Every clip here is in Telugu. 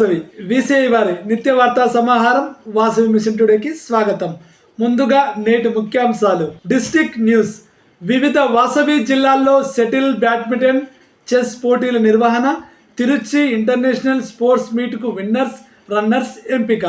వాసవి విసిఐ వారి నిత్య వార్తా సమాహారం వాసవి మిషన్ టుడేకి స్వాగతం. ముందుగా నేటి ముఖ్యాంశాలు. District news. వివిధ వాసవి జిల్లాల్లో సెటిల్ బ్యాడ్మింటన్ చెస్ పోటీల నిర్వహణ తిరుచి ఇంటర్నేషనల్ స్పోర్ట్స్ మీట్కు విన్నర్స్ రన్నర్స్ ఎంపిక.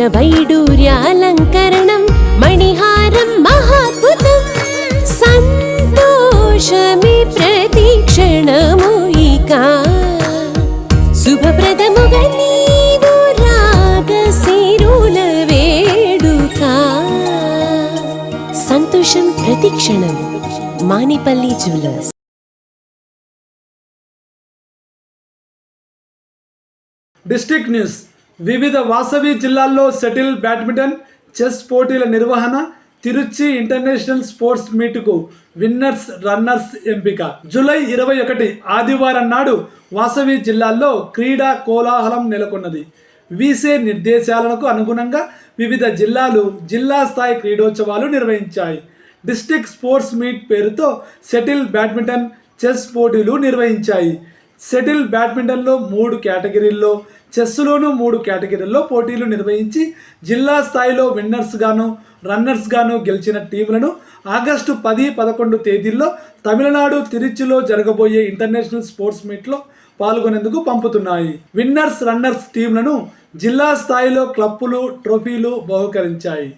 മധുരവൈഡൂര്യാലങ്കരണം മണിഹാരം മഹാത്ഭുതം സന്തോഷമേ പ്രതീക്ഷണമൂയിക ശുഭപ്രദമുക സന്തോഷം പ്രതീക്ഷണം മാനിപ്പള്ളി ജ്വല്ലേഴ്സ്. ന്യൂസ്. వివిధ వాసవి జిల్లాల్లో సెటిల్ బ్యాడ్మింటన్ చెస్ పోటీల నిర్వహణ తిరుచి ఇంటర్నేషనల్ స్పోర్ట్స్ మీట్కు విన్నర్స్ రన్నర్స్ ఎంపిక. జూలై ఇరవై ఒకటి ఆదివారం నాడు వాసవి జిల్లాల్లో క్రీడా కోలాహలం నెలకొన్నది. వీసే నిర్దేశాలకు అనుగుణంగా వివిధ జిల్లాలు జిల్లా స్థాయి క్రీడోత్సవాలు నిర్వహించాయి. డిస్టిక్ స్పోర్ట్స్ మీట్ పేరుతో సెటిల్ బ్యాడ్మింటన్ చెస్ పోటీలు నిర్వహించాయి. సెటిల్ బ్యాడ్మింటన్లో మూడు కేటగిరీల్లో చెస్లోనూ మూడు కేటగిరీల్లో పోటీలు నిర్వహించి జిల్లా స్థాయిలో విన్నర్స్గాను రన్నర్స్గాను గెలిచిన టీములను ఆగస్టు పది పదకొండు తేదీల్లో తమిళనాడు తిరుచిలో జరగబోయే ఇంటర్నేషనల్ స్పోర్ట్స్ మీట్లో పాల్గొనేందుకు పంపుతున్నాయి. విన్నర్స్ రన్నర్స్ టీంలను జిల్లా స్థాయిలో క్లబ్బులు ట్రోఫీలు బహుకరించాయి.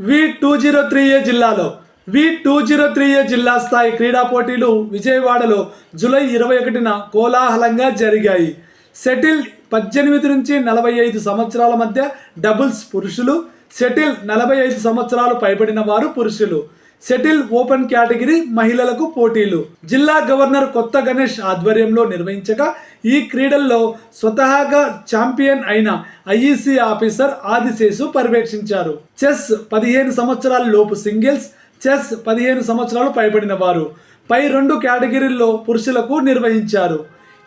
V two zero three A జిల్లాలో V two zero three A జిల్లా స్థాయి క్రీడా పోటీలు విజయవాడలో జూలై ఇరవై ఒకటిన కోలాహలంగా జరిగాయి. సెటిల్ పద్దెనిమిది నుంచి నలభై ఐదు సంవత్సరాల మధ్య డబుల్స్ పురుషులు సెటిల్ నలభై ఐదు సంవత్సరాలు పైబడిన వారు పురుషులు సెటిల్ ఓపెన్ కేటగిరీ మహిళలకు పోటీలు. జిల్లా గవర్నర్ కొత్త గణేష్ ఆధ్వర్యంలో నిర్వహించగా ఈ క్రీడల్లో స్వతహాగా ఛాంపియన్ అయిన ఐఈసీ ఆఫీసర్ ఆదిశేషు పర్యవేక్షించారు. చెస్ పదిహేను సంవత్సరాల లోపు సింగిల్స్ చెస్ పదిహేను సంవత్సరాలు పైబడిన వారు. పై రెండు కేటగిరీల్లో పురుషులకు నిర్వహించారు.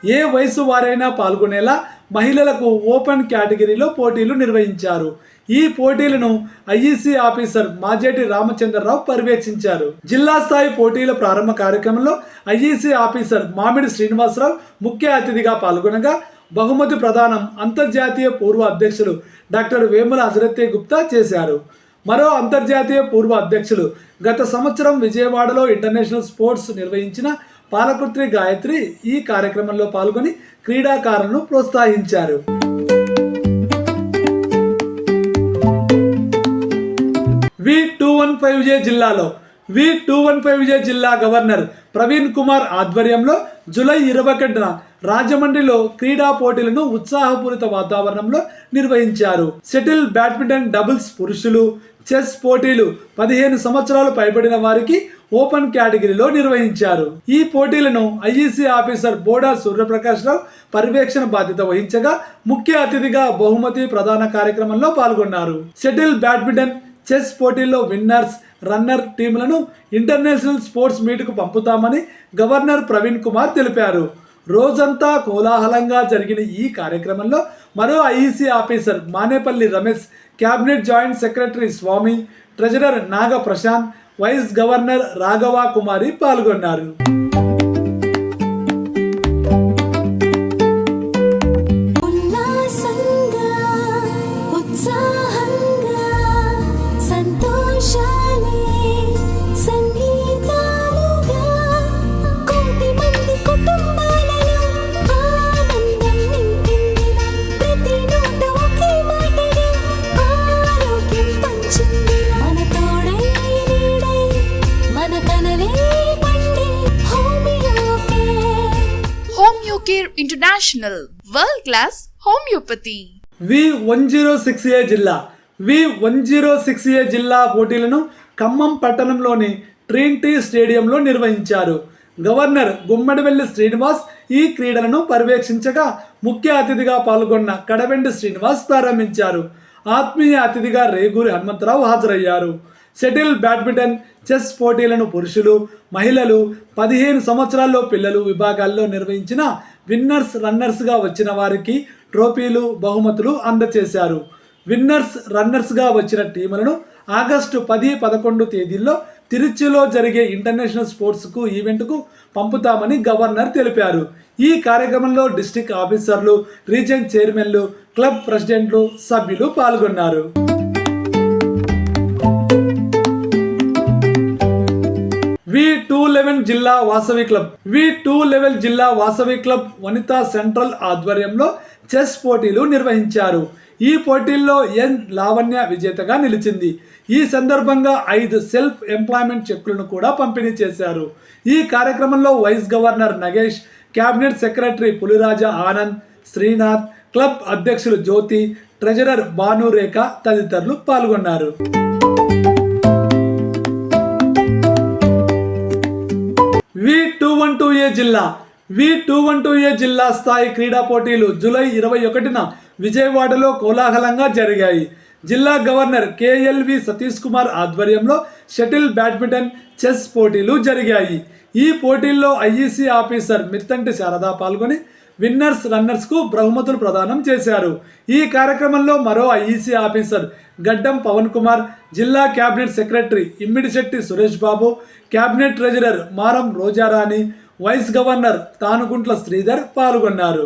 ఏ వయసు వారైనా పాల్గొనేలా మహిళలకు ఓపెన్ కేటగిరీలో పోటీలు నిర్వహించారు. ఈ పోటీలను ఐఈసీ ఆఫీసర్ మాజేటి రామచంద్రరావు పర్యవేక్షించారు. జిల్లా స్థాయి పోటీల ప్రారంభ కార్యక్రమంలో ఐఈసీ ఆఫీసర్ మామిడి శ్రీనివాసరావు ముఖ్య అతిథిగా పాల్గొనగా బహుమతి ప్రదానం అంతర్జాతీయ పూర్వ అధ్యక్షులు డాక్టర్ వేముల హజరతే గుప్తా చేశారు. మరో అంతర్జాతీయ పూర్వ అధ్యక్షులు. గత సంవత్సరం విజయవాడలో ఇంటర్నేషనల్ స్పోర్ట్స్ నిర్వహించిన పాలకుత్రి గాయత్రి ఈ కార్యక్రమంలో పాల్గొని క్రీడాకారులను ప్రోత్సహించారు. V two one five J జిల్లాలో V two one five J జిల్లా గవర్నర్ ప్రవీణ్ కుమార్ ఆధ్వర్యంలో జూలై ఇరవై ఒకటిన రాజమండ్రిలో క్రీడా పోటీలను ఉత్సాహపూరిత వాతావరణంలో నిర్వహించారు. షటిల్ బ్యాడ్మింటన్ డబుల్స్ పురుషులు చెస్ పోటీలు పదిహేను సంవత్సరాలు పైబడిన వారికి ఓపెన్ కేటగిరీలో నిర్వహించారు. ఈ పోటీలను ఐఈసీ ఆఫీసర్ బోడా సూర్యప్రకాష్ రావు పర్యవేక్షణ బాధ్యత వహించగా ముఖ్య అతిథిగా బహుమతి ప్రధాన కార్యక్రమంలో పాల్గొన్నారు. షటిల్ బ్యాడ్మింటన్ చెస్ పోటీల్లో విన్నర్స్ రన్నర్ టీంలను ఇంటర్నేషనల్ స్పోర్ట్స్ మీట్కు పంపుతామని గవర్నర్ ప్రవీణ్ కుమార్ తెలిపారు. రోజంతా కోలాహలంగా జరిగిన ఈ కార్యక్రమంలో మరో IEC officer Manepalli Ramesh cabinet joint secretary Swami treasurer Naga Prashanth vice governor Raghava Kumari పాల్గొన్నారు. ఆరోగ్యం పంచింది మన తోడై నీడై మన కనలే పండే Homeocare Homeocare International World Class Homeopathy. V one zero six A జిల్లా. V one zero six A జిల్లా పోటీలను ఖమ్మం పట్టణంలోని ట్రీంటీ స్టేడియంలో నిర్వహించారు. గవర్నర్ గుమ్మడివెల్లి శ్రీనివాస్ ఈ క్రీడలను పర్యవేక్షించగా ముఖ్య అతిథిగా పాల్గొన్న కడవెండి శ్రీనివాస్ ప్రారంభించారు. ఆత్మీయ అతిథిగా రేగూరి హనుమంతరావు హాజరయ్యారు. షటిల్ బ్యాడ్మింటన్ చెస్ పోటీలను పురుషులు మహిళలు పదిహేను సంవత్సరాల్లో పిల్లలు విభాగాల్లో నిర్వహించిన విన్నర్స్ రన్నర్స్గా వచ్చిన వారికి ట్రోఫీలు బహుమతులు అందజేశారు విన్నర్స్ రన్నర్స్గా వచ్చిన టీములను ఆగస్టు పది పదకొండు తేదీల్లో తిరుచిలో జరిగే ఇంటర్నేషనల్ స్పోర్ట్స్కు ఈవెంట్కు పంపుతామని గవర్నర్ తెలిపారు. ఈ కార్యక్రమంలో డిస్టిక్ ఆఫీసర్లు రీజన్ చైర్మన్లు క్లబ్ ప్రెసిడెంట్లు సభ్యులు పాల్గొన్నారు. వి టూ లెవెన్ జిల్లా Vasavi club. V two level జిల్లా వాసవి క్లబ్ వనితా సెంట్రల్ ఆధ్వర్యంలో చెస్ పోటీలు నిర్వహించారు. ఈ పోటీల్లో ఎన్ లావణ్య విజేతగా నిలిచింది. ఈ సందర్భంగా ఐదు సెల్ఫ్ ఎంప్లాయ్మెంట్ చెక్కులను కూడా పంపిణీ చేశారు. ఈ కార్యక్రమంలో vice governor Nagesh cabinet secretary Puliraja Anand Srinath club అధ్యక్షులు జ్యోతి ట్రెజరర్ భానురేఖ తదితరులు పాల్గొన్నారు. V two one two A జిల్లా V two one two A జిల్లా స్థాయి క్రీడా పోటీలు జూలై ఇరవై ఒకటిన విజయవాడలో కోలాహలంగా జరిగాయి. జిల్లా గవర్నర్ కేఎల్వి సతీష్ కుమార్ ఆధ్వర్యంలో షటిల్ బ్యాడ్మింటన్ చెస్ పోటీలు జరిగాయి. ఈ పోటీల్లో ఐఈసీ ఆఫీసర్ మిత్తంటి శారద పాల్గొని విన్నర్స్ రన్నర్స్కు బహుమతులు ప్రదానం చేశారు. ఈ కార్యక్రమంలో మరో ఐఈసీ ఆఫీసర్ గడ్డం పవన్ కుమార్ జిల్లా cabinet secretary Immidisetti Suresh Babu cabinet treasurer Maram Rojarani vice governor Thanuguntla Sridhar పాల్గొన్నారు.